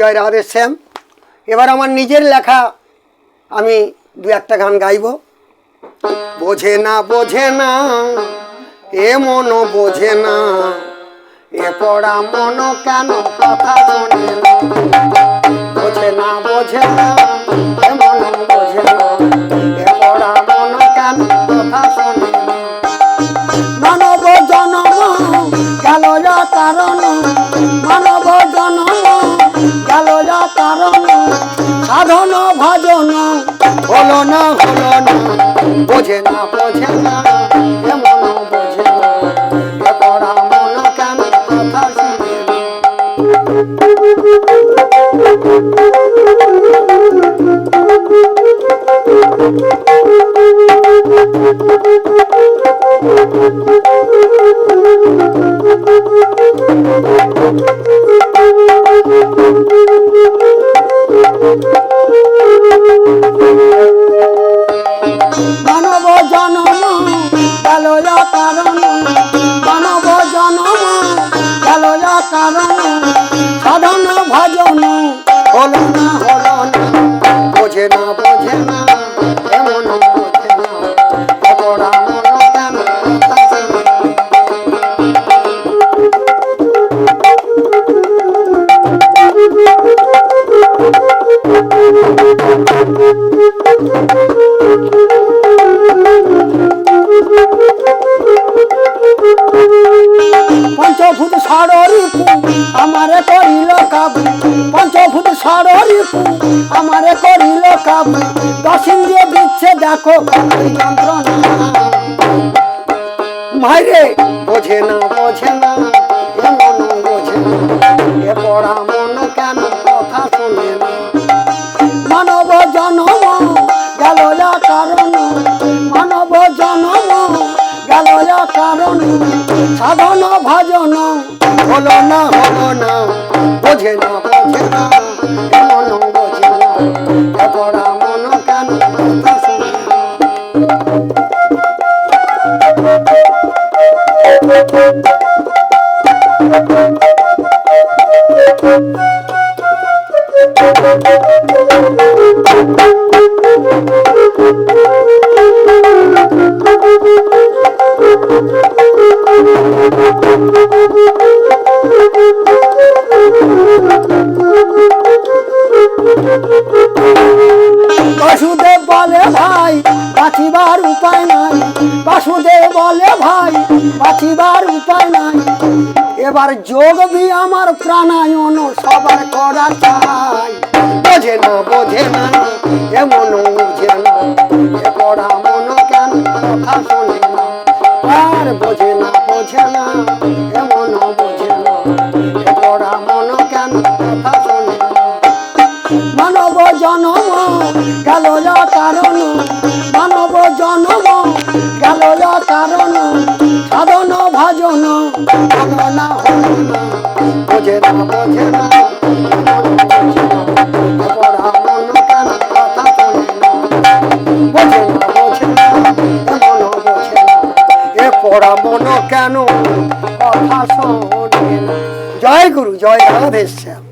জয় রাধে শ্যাম এবার আমার নিজের লেখা আমি দু একটা গান গাইব। বোঝে না বোঝে না, এ মন বোঝে না, এ পড়া মন কেন কথা শোনে বোঝে না বোঝে না, এ মন বোঝে না, এ পড়া মন কেন কথা শোনে মানব জনম যা কারণ? মানব মানব পঞ্চভূত ষড়রি আমারে করিল কাবু। পঞ্চভূত ষড়রি আমারে করিল কাবু। দশ ইন্দ্রিয় দিচ্ছে দেখো মাইরে, বোঝে না বোঝে না এ বোঝে না। কেন ভজন হলো না হলো না, বোঝে না বোঝে না এমন বোঝে না এ পড়া মন কেন বাসুদেব বলে ভাই, বাঁচিবার উপায় নাই। বাসুদেব বলে ভাই, বাঁচিবার উপায় নাই। এবার যোগ বি আমার প্রাণায়ন সবার করা চাই। বোঝে না বোঝে না এমন বুঝে না। জনম, গেল কারণ, মানব জনম, গেল কারণ, সাধন ভাজন পড়া মন কেন? কথা জয় গুরু, জয় রাধেশ্বর